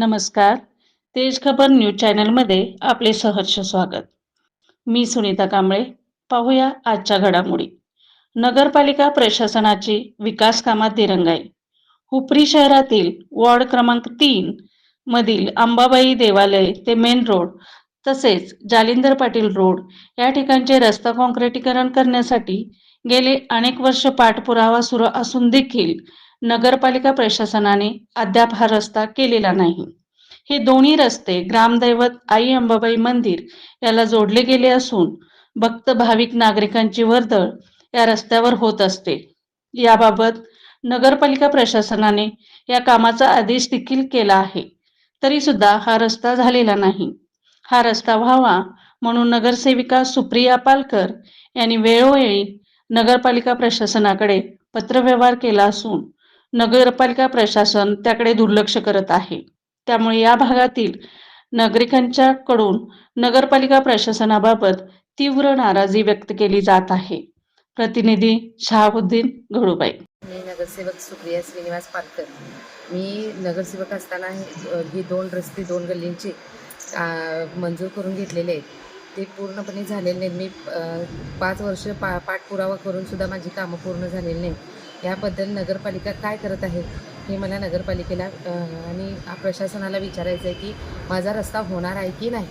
नमस्कार. तेज खबर न्यूज चॅनलमध्ये आपले सहर्ष स्वागत. मी सुनीता कांबळे. पाहूया आजच्या घडामोडी. नगरपालिका प्रशासनाची विकास कामात दिरंगाई. हुपरी शहरातील वॉर्ड क्रमांक तीन मधील अंबाबाई देवालय ते मेन रोड तसेच जालिंदर पाटील रोड या ठिकाणचे रस्ता काँक्रिटीकरण करण्यासाठी गेले अनेक वर्ष पाठपुरावा सुरू असून देखील नगरपालिका प्रशासनाने अद्याप हा रस्ता केलेला नाही. हे दोन्ही रस्ते ग्रामदैवत आई अंबाबाई मंदिर याला जोडले गेले असून भक्त भाविक नागरिकांची वर्दळ या रस्त्यावर होत असते. याबाबत नगरपालिका प्रशासनाने या कामाचा आदेश देखील केला आहे. तरी सुद्धा हा रस्ता झालेला नाही. हा रस्ता व्हावा म्हणून नगरसेविका सुप्रिया पालकर यांनी वेळोवेळी नगरपालिका प्रशासनाकडे पत्रव्यवहार केला असून नगरपालिका प्रशासन त्याकडे दुर्लक्ष करत आहे. त्यामुळे या भागातील नागरिकांच्या कडून नगरपालिका प्रशासनाबाबत तीव्र नाराजी व्यक्त केली जात आहे. प्रतिनिधी शहाबुद्दीन घडुबाई. मी नगरसेवक सुप्रिया श्रीनिवास पालकर. मी नगरसेवक असताना ही दोन रस्ते दोन गल्लींचे मंजूर करून घेतलेले आहेत. ते पूर्णपणे झालेले नाहीत. मी पाच वर्ष पा पाठपुरावा करून सुद्धा माझी कामं पूर्ण झालेली नाही याबद्दल नगरपालिका काय करत आहे हे मला नगरपालिकेला आणि प्रशासनाला विचारायचं आहे की माझा रस्ता होणार आहे की नाही?